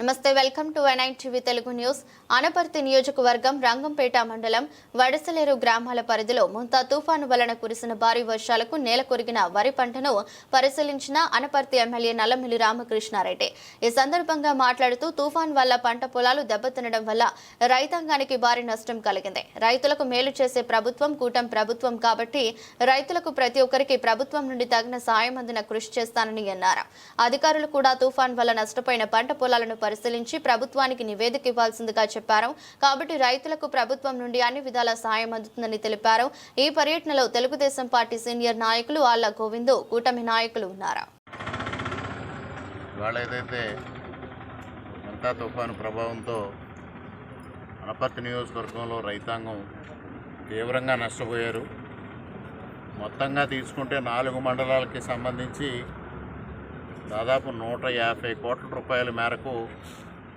నమస్తే welcome to NIN TV Telugu news. Anaparthi నియోజకవర్గం రంగంపేట మండలం వడసలేరు గ్రామాల పరిధిలో ముంతా తుఫాను వలన కురిసిన భారీ వర్షాలకు నేల కొరిగిన వరి పంటను పరిశీలించిన అనపర్తి ఎమ్మెల్యే నల్లమిల్లి రామకృష్ణారెడ్డి. ఈ సందర్భంగా మాట్లాడుతూ తుఫాన్ వల్ల పంట పొలాలు దెబ్బతినడం వల్ల రైతాంగానికి భారీ నష్టం కలిగింది. రైతులకు మేలు చేసే ప్రభుత్వం కూటం ప్రభుత్వం కాబట్టి రైతులకు ప్రతి ఒక్కరికి ప్రభుత్వం నుండి తగిన సాయం అందిన కృషి చేస్తానని అన్నారు. అధికారులు కూడా తుఫాన్ వల్ల నష్టపోయిన పంట పొలాలను పరిశీలించి ప్రభుత్వానికి నివేదిక ఇవ్వాల్సిందిగా చెప్పారు. కాబట్టి రైతులకు ప్రభుత్వం నుండి అన్ని విధాల సాయం అందుతుందని తెలిపారు. ఈ పర్యటనలో తెలుగుదేశం పార్టీ సీనియర్ నాయకులు ఆళ్ళ గోవిందు కూటమి నాయకులు ఉన్నారు. ఏదైతే తుఫాను ప్రభావంతో అనపర్తి నియోజకవర్గంలో రైతాంగం తీవ్రంగా నష్టపోయారు. మొత్తంగా తీసుకుంటే నాలుగు మండలాలకి సంబంధించి దాదాపు నూట యాభై కోట్ల రూపాయల మేరకు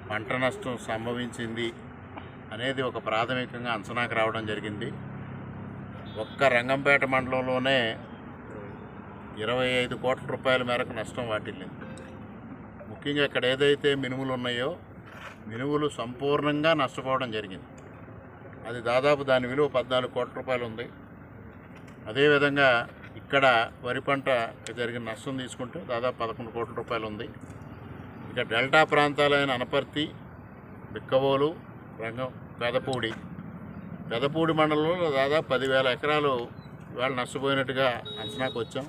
పంట నష్టం సంభవించింది అనేది ఒక ప్రాథమికంగా అంచనాకు రావడం జరిగింది. ఒక్క రంగంపేట మండలంలోనే ఇరవై ఐదు కోట్ల రూపాయల మేరకు నష్టం వాటిల్లింది. ముఖ్యంగా ఇక్కడ ఏదైతే మినుములు ఉన్నాయో మినుములు సంపూర్ణంగా నష్టపోవడం జరిగింది. అది దాదాపు దాని విలువ పద్నాలుగు కోట్ల రూపాయలు ఉంది. అదేవిధంగా ఇక్కడ వరి పంట జరిగిన నష్టం తీసుకుంటే దాదాపు పదకొండు కోట్ల రూపాయలు ఉంది. ఇక డెల్టా ప్రాంతాలైన అనపర్తి బిక్కవోలు రంగం పెదపూడి. పెదపూడి మండలంలో దాదాపు పదివేల ఎకరాలు వేళ నష్టపోయినట్టుగా అంచనాకు వచ్చాం.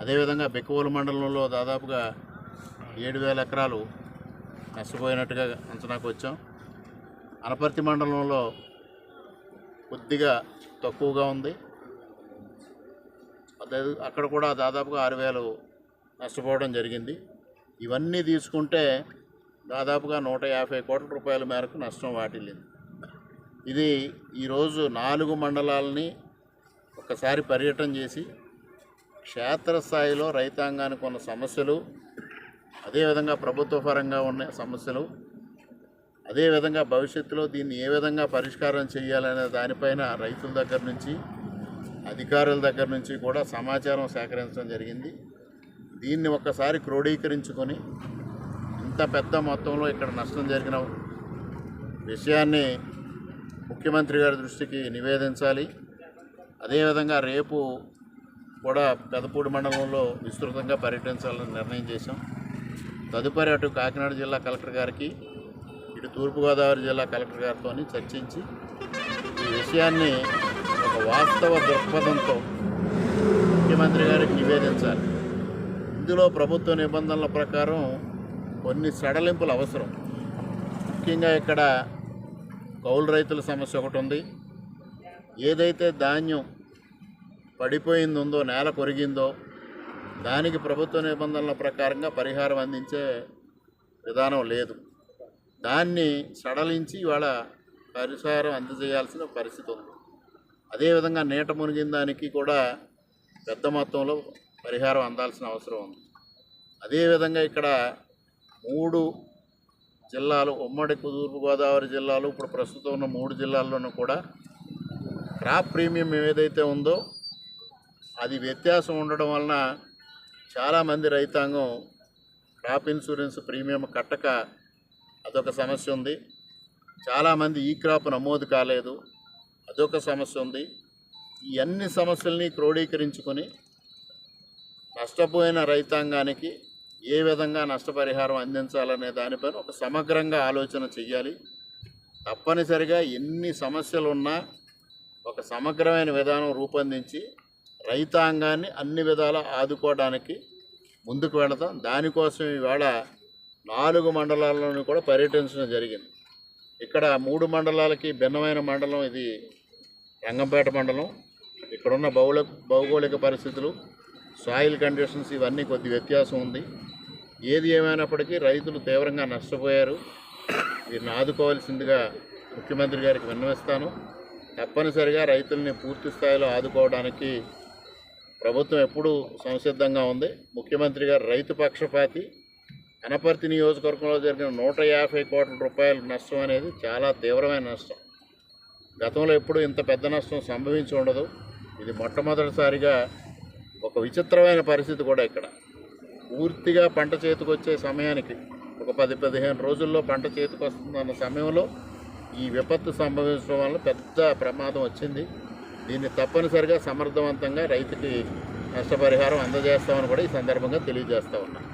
అదేవిధంగా బిక్కవోలు మండలంలో దాదాపుగా ఏడు వేల ఎకరాలు నష్టపోయినట్టుగా అంచనాకు వచ్చాం. అనపర్తి మండలంలో కొద్దిగా తక్కువగా ఉంది. అక్కడ కూడా దాదాపుగా ఆరు వేలు నష్టపోవడం జరిగింది. ఇవన్నీ తీసుకుంటే దాదాపుగా నూట యాభై కోట్ల రూపాయల మేరకు నష్టం వాటిల్లింది. ఇది ఈరోజు నాలుగు మండలాలని ఒకసారి పర్యటన చేసి క్షేత్రస్థాయిలో రైతాంగానికి ఉన్న సమస్యలు అదేవిధంగా ప్రభుత్వ పరంగా ఉన్న సమస్యలు అదేవిధంగా భవిష్యత్తులో దీన్ని ఏ విధంగా పరిష్కారం చేయాలనే దానిపైన రైతుల దగ్గర నుంచి అధికారుల దగ్గర నుంచి కూడా సమాచారం సేకరించడం జరిగింది. దీన్ని ఒక్కసారి క్రోడీకరించుకొని ఇంత పెద్ద మొత్తంలో ఇక్కడ నష్టం జరిగిన విషయాన్ని ముఖ్యమంత్రి గారి దృష్టికి నివేదించాలి. అదేవిధంగా రేపు కూడా పెదపూడి మండలంలో విస్తృతంగా పర్యటించాలని నిర్ణయం చేశాం. తదుపరి అటు కాకినాడ జిల్లా కలెక్టర్ గారికి ఇటు తూర్పుగోదావరి జిల్లా కలెక్టర్ గారితో చర్చించి ఈ విషయాన్ని ఒక వాస్తవ దృక్పథంతో ముఖ్యమంత్రి గారికి నివేదించాలి ఇందులో ప్రభుత్వ నిబంధనల ప్రకారం కొన్ని సడలింపులు అవసరం. ముఖ్యంగా ఇక్కడ కౌలు రైతుల సమస్య ఒకటి ఉంది. ఏదైతే ధాన్యం పడిపోయిందో నేల కొరిగిందో దానికి ప్రభుత్వ నిబంధనల ప్రకారంగా పరిహారం అందించే విధానం లేదు. దాన్ని సడలించి ఇవాళ పరిహారం అందజేయాల్సిన పరిస్థితి ఉంది. అదేవిధంగా నీట మునిగిన దానికి కూడా పెద్ద మొత్తంలో పరిహారం అందాల్సిన అవసరం ఉంది. అదేవిధంగా ఇక్కడ మూడు జిల్లాలు ఉమ్మడి తూర్పుగోదావరి జిల్లాలు ఇప్పుడు ప్రస్తుతం ఉన్న మూడు జిల్లాల్లోనూ కూడా క్రాప్ ప్రీమియం ఏదైతే ఉందో అది వ్యత్యాసం ఉండడం వలన చాలామంది రైతాంగం క్రాప్ ఇన్సూరెన్స్ ప్రీమియం కట్టక అదొక సమస్య ఉంది. చాలామంది ఈ క్రాప్ నమోదు కాలేదు. అదొక సమస్య ఉంది. ఈ అన్ని సమస్యల్ని క్రోడీకరించుకొని నష్టపోయిన రైతాంగానికి ఏ విధంగా నష్టపరిహారం అందించాలనే దానిపైన ఒక సమగ్రంగా ఆలోచన చెయ్యాలి. తప్పనిసరిగా ఎన్ని సమస్యలు ఉన్నా ఒక సమగ్రమైన విధానం రూపొందించి రైతాంగాన్ని అన్ని విధాల ఆదుకోవడానికి ముందుకు వెళతాం. దానికోసం ఈవేళ నాలుగు మండలాల్లోనూ కూడా పర్యటించడం జరిగింది. ఇక్కడ మూడు మండలాలకి భిన్నమైన మండలం ఇది రంగంపేట మండలం ఇక్కడున్న భౌగోళ భౌగోళిక పరిస్థితులు సాయిల్ కండిషన్స్ ఇవన్నీ కొద్ది వ్యత్యాసం ఉంది. ఏది ఏమైనప్పటికీ రైతులు తీవ్రంగా నష్టపోయారు. వీరిని ఆదుకోవాల్సిందిగా ముఖ్యమంత్రి గారికి విన్నవిస్తాను. తప్పనిసరిగా రైతుల్ని పూర్తి స్థాయిలో ఆదుకోవడానికి ప్రభుత్వం ఎప్పుడూ సంసిద్ధంగా ఉంది. ముఖ్యమంత్రి గారు రైతు పక్షపాతి. అనపర్తి నియోజకవర్గంలో జరిగిన నూట యాభై కోట్ల రూపాయల నష్టం అనేది చాలా తీవ్రమైన నష్టం. గతంలో ఎప్పుడూ ఇంత పెద్ద నష్టం సంభవించి ఉండదు. ఇది మొట్టమొదటిసారిగా ఒక విచిత్రమైన పరిస్థితి కూడా ఇక్కడ. పూర్తిగా పంట చేతికి వచ్చే సమయానికి ఒక పది పదిహేను రోజుల్లో పంట చేతికి వస్తుందన్న సమయంలో ఈ విపత్తు సంభవించడం వల్ల పెద్ద ప్రమాదం వచ్చింది. దీన్ని తప్పనిసరిగా సమర్థవంతంగా రైతుకి నష్టపరిహారం అందజేస్తామని కూడా ఈ సందర్భంగా తెలియజేస్తా ఉన్నాను